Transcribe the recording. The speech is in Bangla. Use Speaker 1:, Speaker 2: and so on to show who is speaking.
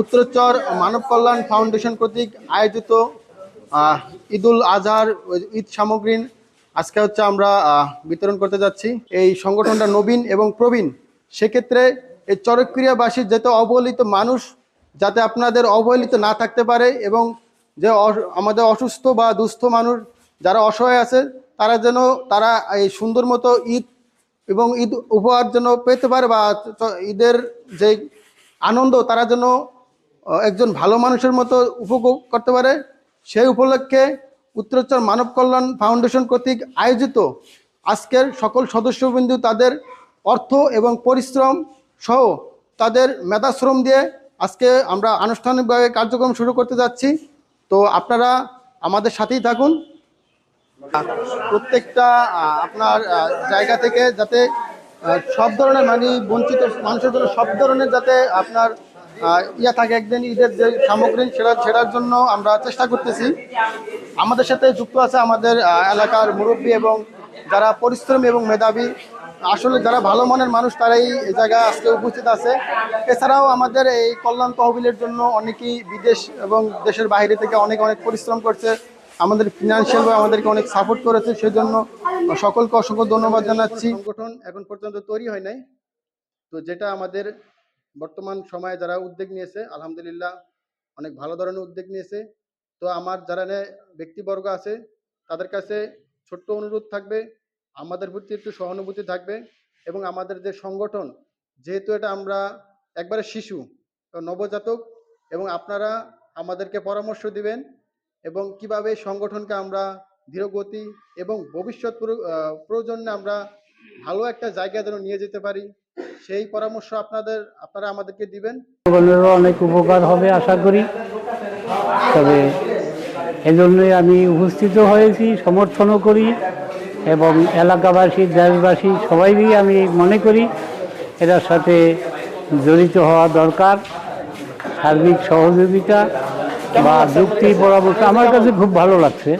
Speaker 1: উত্তরোচ্চর মানব কল্যাণ ফাউন্ডেশন কর্তৃক আয়োজিত ঈদুল আজহার ঈদ সামগ্রী আজকে হচ্ছে আমরা বিতরণ করতে যাচ্ছি। এই সংগঠনটা নবীন এবং প্রবীণ। সেক্ষেত্রে এই চরক্রিয়াবাসীর যাতে অবহেলিত মানুষ যাতে আপনাদের অবহেলিত না থাকতে পারে এবং যে আমাদের অসুস্থ বা দুস্থ মানুষ যারা অসহায় আছে, তারা যেন, তারা এই সুন্দর মতো ঈদ এবং ঈদ উপহার যেন পেতে পারে বা ঈদের যে আনন্দ, তারা যেন একজন ভালো মানুষের মতো উপভোগ করতে পারে। সেই উপলক্ষে উত্তরোত্তর মানব কল্যাণ ফাউন্ডেশন কর্তৃক আয়োজিত আজকের সকল সদস্যবৃন্দু তাদের অর্থ এবং পরিশ্রম সহ তাদের মেধাশ্রম দিয়ে আজকে আমরা আনুষ্ঠানিকভাবে কার্যক্রম শুরু করতে যাচ্ছি। তো আপনারা আমাদের সাথেই থাকুন। প্রত্যেকটা আপনার জায়গা থেকে যাতে সব ধরনের মানে বঞ্চিত, মানুষের জন্য সব ধরনের যাতে আপনার ইয়া থাকে, একদিন ঈদের যে সামগ্রী সেটা ছেড়ার জন্য আমরা চেষ্টা করতেছি। আমাদের সাথে যুক্ত আছে আমাদের এলাকার মুরব্বী এবং যারা পরিশ্রমী এবং মেধাবী, আসলে যারা ভালো মনের মানুষ, তারাই এই জায়গায় আজকে উপস্থিত আছে। এছাড়াও আমাদের এই কল্যাণ তহবিলের জন্য অনেকেই বিদেশ এবং দেশের বাইরে থেকে অনেক অনেক পরিশ্রম করছে। আমাদের ফিনান্সিয়ালভাবে আমাদেরকে অনেক সাপোর্ট করেছে, সেজন্য সকলকে অসংখ্য ধন্যবাদ জানাচ্ছি। সংগঠন এখন পর্যন্ত তৈরি হয় নাই। তো যেটা আমাদের বর্তমান সময়ে যারা উদ্যোগ নিয়েছে, আলহামদুলিল্লাহ অনেক ভালো ধরনের উদ্যোগ নিয়েছে। তো আমার যারা ব্যক্তিবর্গ আছে, তাদের কাছে ছোট্ট অনুরোধ থাকবে, আমাদের প্রতি একটু সহানুভূতি থাকবে এবং আমাদের যে সংগঠন, যেহেতু এটা আমরা একবারে শিশু, নবজাতক এবং আপনারা আমাদেরকে পরামর্শ দিবেন এবং কীভাবে সংগঠনকে আমরা ধীরগতি এবং ভবিষ্যৎ প্রয়োজনে আমরা ভালো একটা জায়গা যেন নিয়ে যেতে পারি, সেই পরামর্শ আপনাদের, আপনারা আমাদেরকে দিবেন।
Speaker 2: অনেক উপকার হবে, আশা করি। তবে এজন্যই আমি উপস্থিত হয়েছি, সমর্থনও করি এবং এলাকাবাসী, দেশবাসী সবাইই আমি মনে করি এটার সাথে জড়িত হওয়া দরকার। সার্বিক সহযোগিতা বা যুক্তি পরামর্শ আমার কাছে খুব ভালো লাগছে।